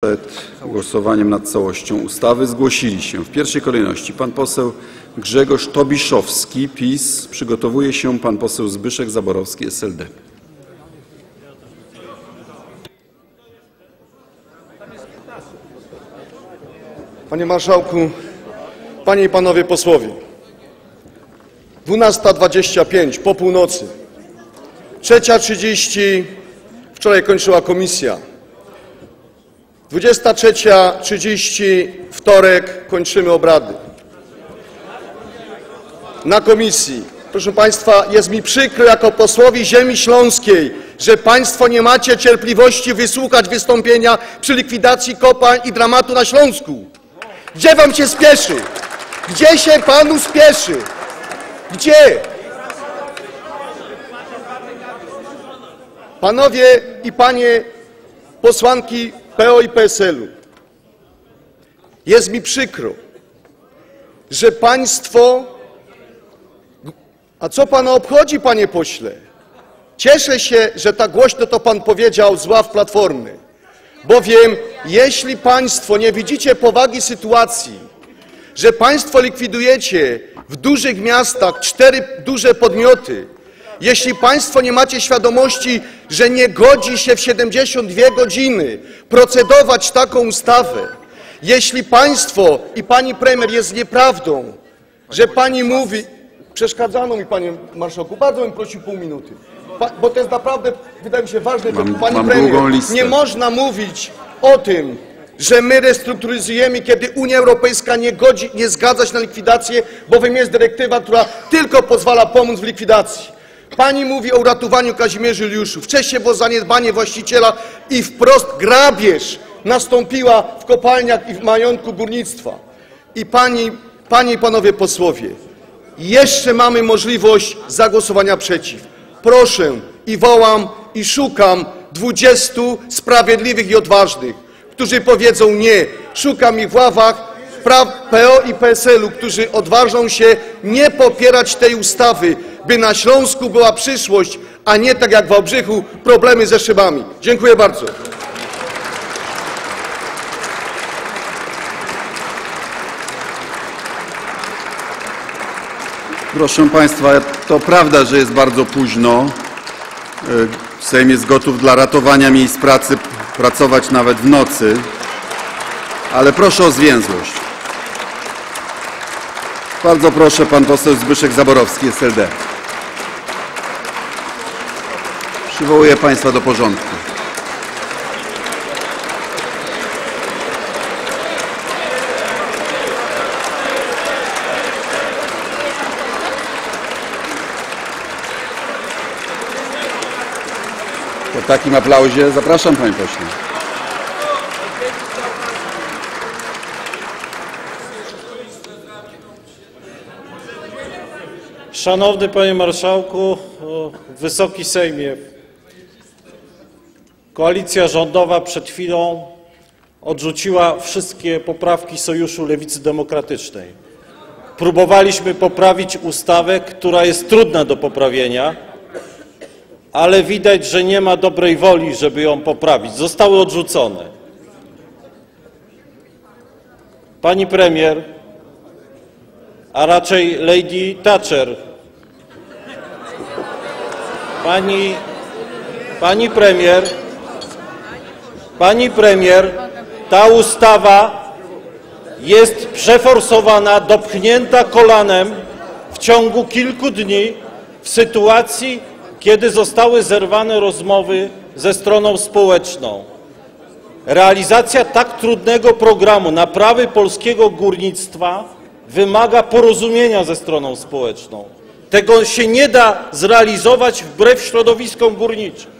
Przed głosowaniem nad całością ustawy zgłosili się w pierwszej kolejności pan poseł Grzegorz Tobiszowski, PiS. Przygotowuje się pan poseł Zbyszek Zaborowski, SLD. Panie Marszałku, Panie i Panowie Posłowie, 12.25 po północy, 3.30 wczoraj kończyła komisja, 23.30 wtorek kończymy obrady. Na komisji, proszę Państwa, jest mi przykro jako posłowi ziemi śląskiej, że Państwo nie macie cierpliwości wysłuchać wystąpienia przy likwidacji kopalń i dramatu na Śląsku. Gdzie wam się spieszy? Gdzie się panu spieszy? Gdzie? Panowie i panie posłanki PO i PSL-u, jest mi przykro, że państwo. A co pana obchodzi, panie pośle? Cieszę się, że tak głośno to pan powiedział z ław Platformy. Bowiem jeśli państwo nie widzicie powagi sytuacji, że państwo likwidujecie w dużych miastach cztery duże podmioty, jeśli państwo nie macie świadomości, że nie godzi się w 72 godziny procedować taką ustawę, jeśli państwo i pani premier jest nieprawdą, że pani mówi. Przeszkadzano mi, panie marszałku, bardzo bym prosił pół minuty. Pa, bo to jest naprawdę, wydaje mi się, ważne. Mam- pani mam premier, nie można mówić o tym, że my restrukturyzujemy, kiedy Unia Europejska nie, godzi, nie zgadza się na likwidację, bowiem jest dyrektywa, która tylko pozwala pomóc w likwidacji. Pani mówi o uratowaniu Kazimierzy Juliuszów. Wcześniej było zaniedbanie właściciela i wprost grabież nastąpiła w kopalniach i w majątku górnictwa. I pani, panie i panowie posłowie, jeszcze mamy możliwość zagłosowania przeciw. Proszę i wołam i szukam 20 sprawiedliwych i odważnych, którzy powiedzą nie. Szukam ich w ławach pra- PO i PSL-u, którzy odważą się nie popierać tej ustawy, by na Śląsku była przyszłość, a nie tak jak w Wałbrzychu problemy ze szybami. Dziękuję bardzo. Proszę Państwa, to prawda, że jest bardzo późno. E, Sejm jest gotów dla ratowania miejsc pracy pracować nawet w nocy, ale proszę o zwięzłość. Bardzo proszę, pan poseł Zbyszek Zaborowski, SLD. Przywołuję Państwa do porządku. Po takim aplauzie zapraszam, panie pośle. Szanowny Panie Marszałku, Wysoki Sejmie, koalicja rządowa przed chwilą odrzuciła wszystkie poprawki Sojuszu Lewicy Demokratycznej. Próbowaliśmy poprawić ustawę, która jest trudna do poprawienia, ale widać, że nie ma dobrej woli, żeby ją poprawić. Zostały odrzucone. Pani premier, a raczej Lady Thatcher. Pani, pani premier, pani premier, ta ustawa jest przeforsowana, dopchnięta kolanem w ciągu kilku dni w sytuacji, kiedy zostały zerwane rozmowy ze stroną społeczną. Realizacja tak trudnego programu naprawy polskiego górnictwa wymaga porozumienia ze stroną społeczną. Tego się nie da zrealizować wbrew środowiskom górniczym,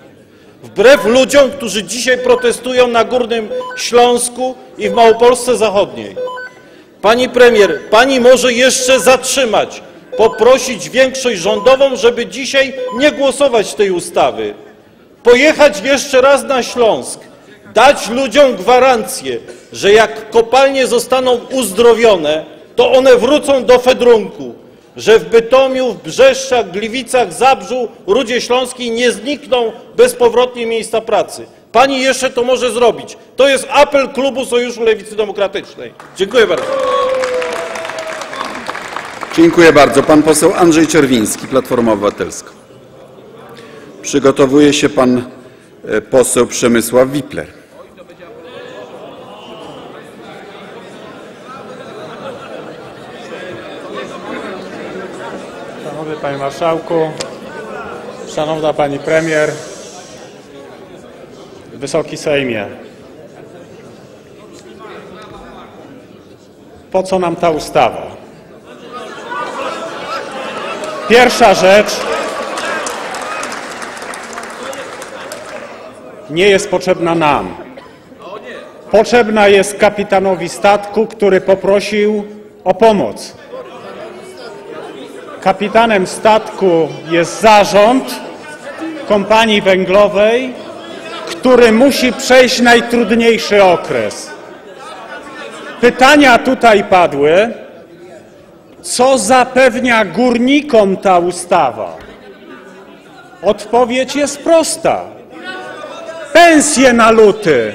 wbrew ludziom, którzy dzisiaj protestują na Górnym Śląsku i w Małopolsce Zachodniej. Pani premier, pani może jeszcze zatrzymać, poprosić większość rządową, żeby dzisiaj nie głosować tej ustawy. Pojechać jeszcze raz na Śląsk, dać ludziom gwarancję, że jak kopalnie zostaną uzdrowione, to one wrócą do Fedrunku, że w Bytomiu, w Brzeszczach, Gliwicach, Zabrzu, Rudzie Śląskiej nie znikną bezpowrotnie miejsca pracy. Pani jeszcze to może zrobić. To jest apel klubu Sojuszu Lewicy Demokratycznej. Dziękuję bardzo. Dziękuję bardzo. Pan poseł Andrzej Czerwiński, Platforma Obywatelska. Przygotowuje się pan e, poseł Przemysław Wipler. Szanowny Panie Marszałku, Szanowna Pani Premier, Wysoki Sejmie. Po co nam ta ustawa? Pierwsza rzecz. Nie jest potrzebna nam. Potrzebna jest kapitanowi statku, który poprosił o pomoc. Kapitanem statku jest zarząd kompanii węglowej, który musi przejść najtrudniejszy okres. Pytania tutaj padły, co zapewnia górnikom ta ustawa? Odpowiedź jest prosta. Pensje na luty.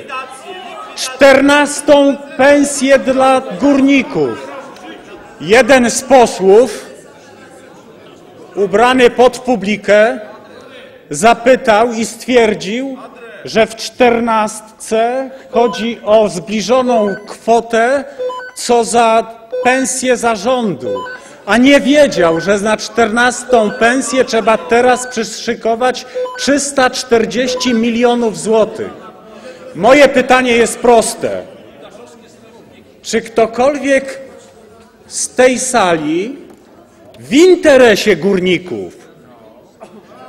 Czternastą pensję dla górników. Jeden z posłów ubrany pod publikę, zapytał i stwierdził, że w czternastce chodzi o zbliżoną kwotę, co za pensję zarządu, a nie wiedział, że na czternastą pensję trzeba teraz przyszykować 340 milionów złotych. Moje pytanie jest proste. Czy ktokolwiek z tej sali w interesie górników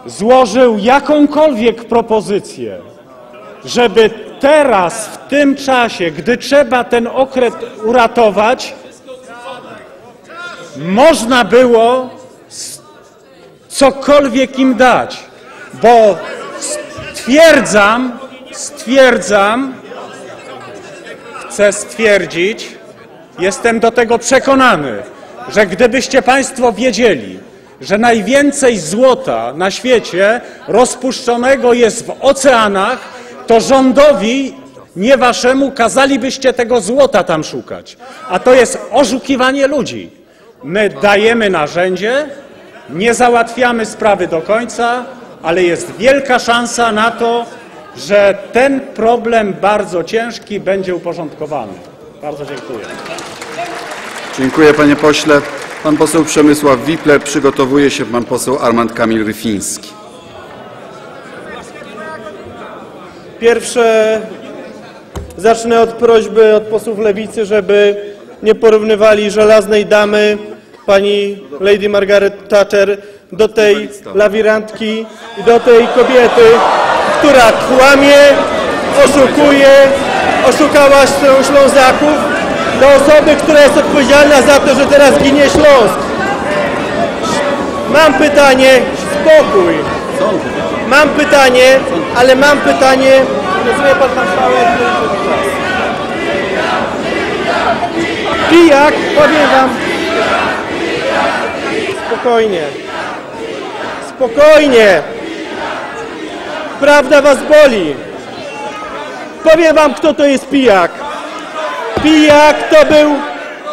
złożył jakąkolwiek propozycję, żeby teraz, w tym czasie, gdy trzeba ten okres uratować, można było cokolwiek im dać, bo stwierdzam, stwierdzam, chcę stwierdzić, Jestem do tego przekonany, że gdybyście Państwo wiedzieli, że najwięcej złota na świecie rozpuszczonego jest w oceanach, to rządowi, nie waszemu, kazalibyście tego złota tam szukać. A to jest oszukiwanie ludzi. My dajemy narzędzie, nie załatwiamy sprawy do końca, ale jest wielka szansa na to, że ten problem bardzo ciężki będzie uporządkowany. Bardzo dziękuję. Dziękuję panie pośle. Pan poseł Przemysław Wipler. Przygotowuje się pan poseł Armand Kamil Ryfiński. Pierwsze zacznę od prośby od posłów lewicy, żeby nie porównywali żelaznej damy pani Lady Margaret Thatcher do tej lawirantki i do tej kobiety, która kłamie, oszukuje, oszukała Ślązaków, do osoby, która jest odpowiedzialna za to, że teraz ginie Śląsk. Mam pytanie, spokój. Mam pytanie, ale mam pytanie. Rozumie pan marszałek? Pijak, powiem wam. Spokojnie. Spokojnie. Prawda was boli. Powiem wam, kto to jest pijak. Pijak to był.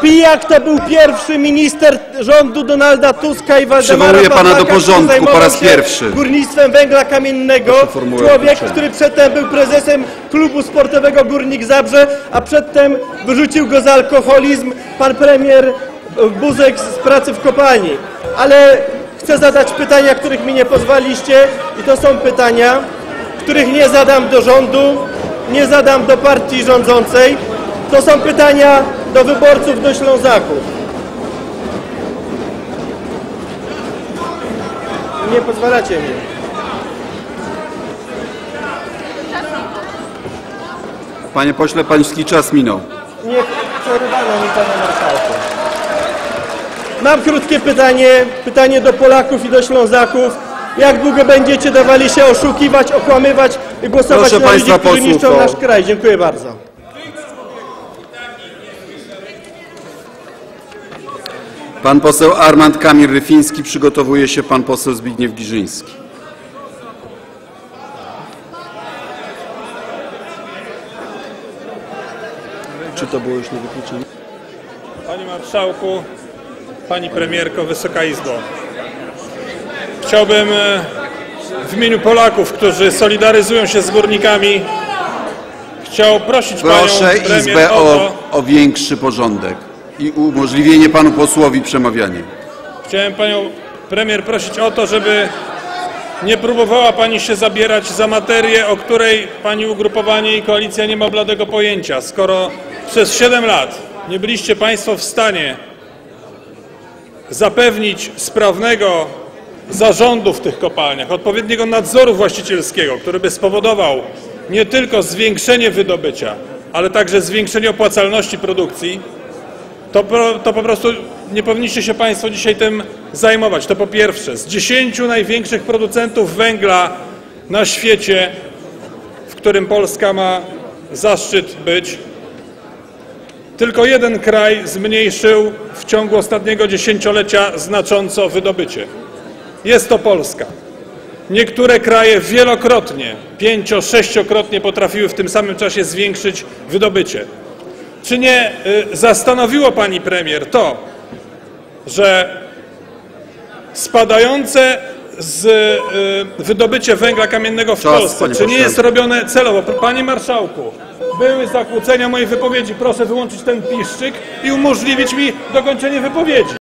Pijak to był pierwszy minister rządu Donalda Tuska i Waldemara Przywołuję pana do Pawlaka, porządku po raz pierwszy. Górnictwem węgla kamiennego. Człowiek, który przedtem był prezesem klubu sportowego Górnik Zabrze, a przedtem wyrzucił go za alkoholizm pan premier Buzek z pracy w kopalni. Ale chcę zadać pytania, których mi nie pozwaliście i to są pytania, których nie zadam do rządu, nie zadam do partii rządzącej. To są pytania do wyborców, do Ślązaków. Nie pozwalacie mi. Panie pośle, pański czas minął. Nie przerywano mi pana marszałku. Mam krótkie pytanie, pytanie do Polaków i do Ślązaków. Jak długo będziecie dawali się oszukiwać, okłamywać i głosować Proszę na ludzi, którzy niszczą nasz kraj? Dziękuję bardzo. Pan poseł Armand Kamil Ryfiński, przygotowuje się pan poseł Zbigniew Giżyński. Czy to było już niewykluczone? Panie Marszałku, Pani Premierko, Wysoka Izbo. Chciałbym e, w imieniu Polaków, którzy solidaryzują się z górnikami, chciał prosić Proszę Panią Premier Izbę o, o większy porządek i umożliwienie panu posłowi przemawiania. chciałem Panią Premier prosić o to, żeby nie próbowała Pani się zabierać za materię, o której Pani ugrupowanie i koalicja nie ma bladego pojęcia, skoro przez 7 lat nie byliście Państwo w stanie zapewnić sprawnego zarządu w tych kopalniach, odpowiedniego nadzoru właścicielskiego, który by spowodował nie tylko zwiększenie wydobycia, ale także zwiększenie opłacalności produkcji, to, to po prostu nie powinniście się Państwo dzisiaj tym zajmować. To po pierwsze. Z dziesięciu największych producentów węgla na świecie, w którym Polska ma zaszczyt być, tylko jeden kraj zmniejszył w ciągu ostatniego dziesięciolecia znacząco wydobycie. Jest to Polska. Niektóre kraje wielokrotnie, pięcio, sześciokrotnie potrafiły w tym samym czasie zwiększyć wydobycie. Czy nie y, zastanowiło pani premier to, że spadające z y, wydobycie węgla kamiennego w Czas, Polsce, czy nie jest robione celowo? Panie marszałku, były zakłócenia mojej wypowiedzi. Proszę wyłączyć ten piszczyk i umożliwić mi dokończenie wypowiedzi.